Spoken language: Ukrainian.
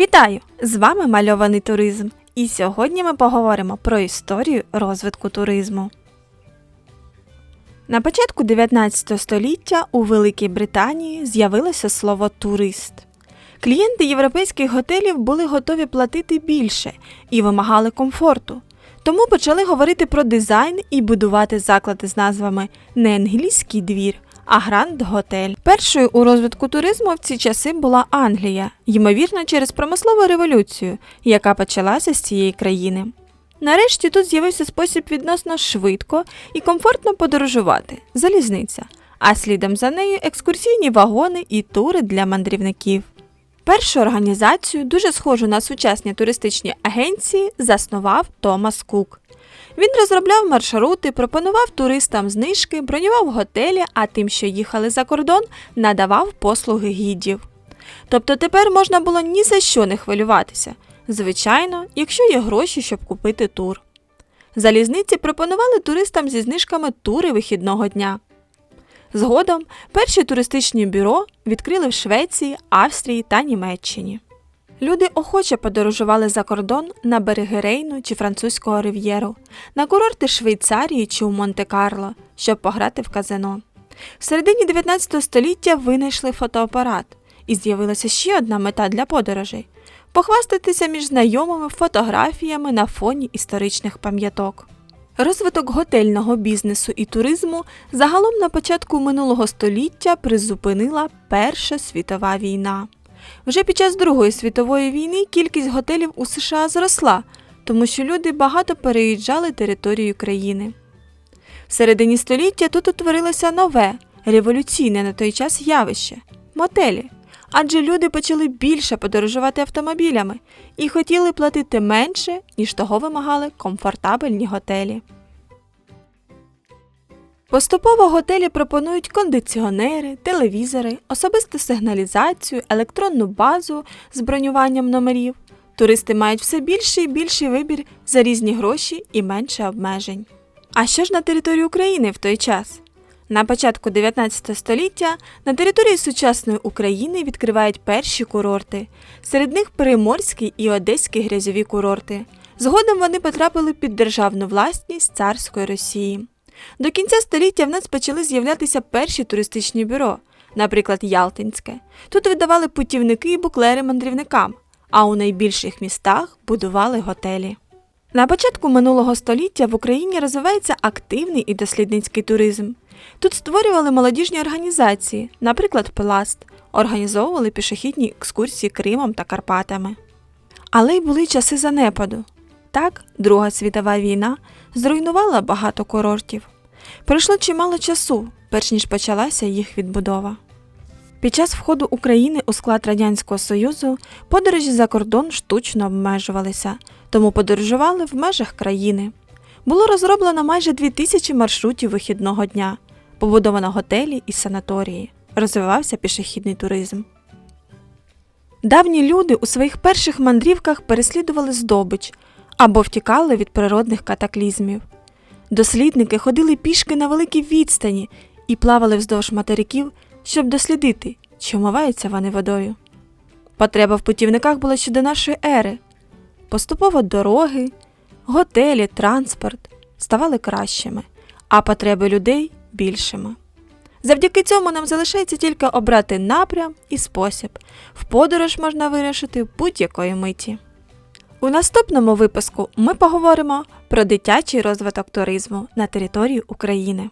Вітаю! З вами мальований туризм. І сьогодні ми поговоримо про історію розвитку туризму. На початку 19 століття у Великій Британії з'явилося слово турист. Клієнти європейських готелів були готові платити більше і вимагали комфорту. Тому почали говорити про дизайн і будувати заклади з назвами не англійський двір, а Гранд Готель. Першою у розвитку туризму в ці часи була Англія, ймовірно, через промислову революцію, яка почалася з цієї країни. Нарешті тут з'явився спосіб відносно швидко і комфортно подорожувати залізниця, а слідом за нею екскурсійні вагони і тури для мандрівників. Першу організацію, дуже схожу на сучасні туристичні агенції, заснував Томас Кук. Він розробляв маршрути, пропонував туристам знижки, бронював готелі, а тим, що їхали за кордон, надавав послуги гідів. Тобто тепер можна було ні за що не хвилюватися, звичайно, якщо є гроші, щоб купити тур. Залізниці пропонували туристам зі знижками тури вихідного дня. Згодом перші туристичні бюро відкрили в Швеції, Австрії та Німеччині. Люди охоче подорожували за кордон на береги Рейну чи французького рив'єру, на курорти Швейцарії чи у Монте-Карло, щоб пограти в казино. В середині 19 століття винайшли фотоапарат, і з'явилася ще одна мета для подорожей похвастатися між знайомими фотографіями на фоні історичних пам'яток. Розвиток готельного бізнесу і туризму загалом на початку минулого століття призупинила Перша світова війна. Вже під час Другої світової війни кількість готелів у США зросла, тому що люди багато переїжджали територію країни. В середині століття тут утворилося нове, революційне на той час явище мотелі. Адже люди почали більше подорожувати автомобілями і хотіли платити менше, ніж того вимагали комфортабельні готелі. Поступово готелі пропонують кондиціонери, телевізори, особисту сигналізацію, електронну базу з бронюванням номерів. Туристи мають все більший і більший вибір за різні гроші і менше обмежень. А що ж на території України в той час? На початку 19 століття на території сучасної України відкривають перші курорти. Серед них Приморський і Одеський грязьові курорти. Згодом вони потрапили під державну власність царської Росії. До кінця століття в нас почали з'являтися перші туристичні бюро, наприклад, Ялтинське. Тут видавали путівники і буклери мандрівникам, а у найбільших містах будували готелі. На початку минулого століття в Україні розвивається активний і дослідницький туризм. Тут створювали молодіжні організації, наприклад, Пласт, організовували пішохідні екскурсії Кримом та Карпатами. Але й були часи занепаду. Так, Друга світова війна зруйнувала багато курортів. Пройшло чимало часу, перш ніж почалася їх відбудова. Під час входу України у склад Радянського Союзу подорожі за кордон штучно обмежувалися, тому подорожували в межах країни. Було розроблено майже 2000 маршрутів вихідного дня, побудовано готелі і санаторії, розвивався пішохідний туризм. Давні люди у своїх перших мандрівках переслідували здобич або втікали від природних катаклізмів. Дослідники ходили пішки на великій відстані і плавали вздовж материків, щоб дослідити, чи вмиваються вони водою. Потреба в путівниках була ще до нашої ери. Поступово дороги, готелі, транспорт ставали кращими, а потреби людей більшими. Завдяки цьому нам залишається тільки обрати напрям і спосіб. В подорож можна вирішити будь-якої миті. У наступному випуску ми поговоримо про дитячий розвиток туризму на території України.